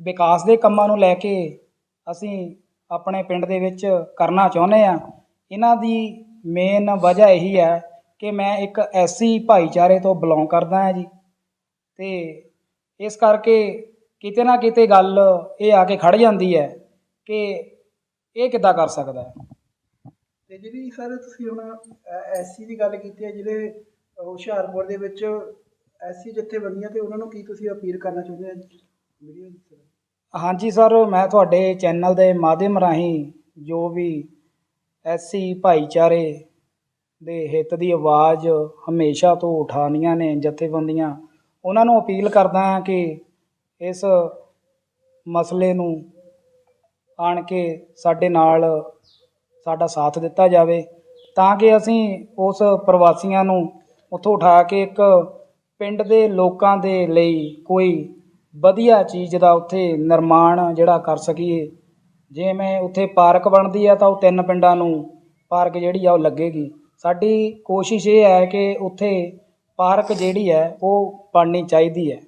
ਵਿਕਾਸ ਦੇ ਕੰਮਾਂ ਨੂੰ ਲੈ ਕੇ ਅਸੀਂ ਆਪਣੇ ਪਿੰਡ ਦੇ ਵਿੱਚ ਕਰਨਾ ਚਾਹੁੰਦੇ ਆ ਇਹਨਾਂ ਦੀ ਮੇਨ ਵਜ੍ਹਾ ਇਹੀ ਹੈ ਕਿ ਮੈਂ ਇੱਕ ਐਸੀ ਭਾਈਚਾਰੇ ਤੋਂ ਬਿਲੋਂਗ ਕਰਦਾ ਹਾਂ ਜੀ। ਤੇ ਇਸ ਕਰਕੇ ਕਿਤੇ ਨਾ ਕਿਤੇ ਗੱਲ ਇਹ ਆ ਕੇ ਖੜ ਜਾਂਦੀ ਹੈ ਕਿ ਇਹ ਕਿੱਦਾਂ ਕਰ ਸਕਦਾ ਹੈ। ਤੇ ਜਿਹੜੀ ਸਰ ਤੁਸੀਂ ਹੁਣ ਐਸੀ ਦੀ ਗੱਲ ਕੀਤੀ ਹੈ, ਜਿਹੜੇ ਹੁਸ਼ਿਆਰਪੁਰ ਦੇ ਵਿੱਚ ਐਸੀ ਜਥੇਬੰਦੀਆਂ ਤੇ ਉਹਨਾਂ ਨੂੰ ਕੀ ਤੁਸੀਂ ਅਪੀਲ ਕਰਨਾ ਚਾਹੁੰਦੇ ਹੋ? ਹਾਂਜੀ ਸਰ, ਮੈਂ ਤੁਹਾਡੇ ਚੈਨਲ ਦੇ ਮਾਧਿਅਮ ਰਾਹੀਂ ਜੋ ਵੀ ਐਸੀ ਭਾਈਚਾਰੇ ਦੇ ਹਿੱਤ ਦੀ ਆਵਾਜ਼ ਹਮੇਸ਼ਾ ਤੋਂ ਉਠਾਉਣੀਆਂ ਨੇ, ਜਥੇਬੰਦੀਆਂ, ਉਹਨਾਂ ਨੂੰ ਅਪੀਲ ਕਰਦਾ ਹਾਂ ਕਿ ਇਸ ਮਸਲੇ ਨੂੰ ਆਣ ਕੇ ਸਾਡੇ ਨਾਲ ਸਾਡਾ ਸਾਥ ਦਿੱਤਾ ਜਾਵੇ, ਤਾਂ ਕਿ ਅਸੀਂ ਉਸ ਪ੍ਰਵਾਸੀਆਂ ਨੂੰ ਉੱਥੋਂ ਉਠਾ ਕੇ ਇੱਕ ਪਿੰਡ ਦੇ ਲੋਕਾਂ ਦੇ ਲਈ ਕੋਈ ਵਧੀਆ ਚੀਜ਼ ਦਾ ਉੱਥੇ ਨਿਰਮਾਣ ਜਿਹੜਾ ਕਰ ਸਕੀਏ। ਜਿਵੇਂ ਉੱਥੇ ਪਾਰਕ ਬਣਦੀ ਹੈ ਤਾਂ ਉਹ ਤਿੰਨ ਪਿੰਡਾਂ ਨੂੰ ਪਾਰਕ ਜਿਹੜੀ ਆ ਉਹ ਲੱਗੇਗੀ। ਸਾਡੀ ਕੋਸ਼ਿਸ਼ ਇਹ ਹੈ ਕਿ ਉੱਥੇ ਪਾਰਕ ਜਿਹੜੀ ਹੈ ਉਹ ਬਣਨੀ ਚਾਹੀਦੀ ਹੈ।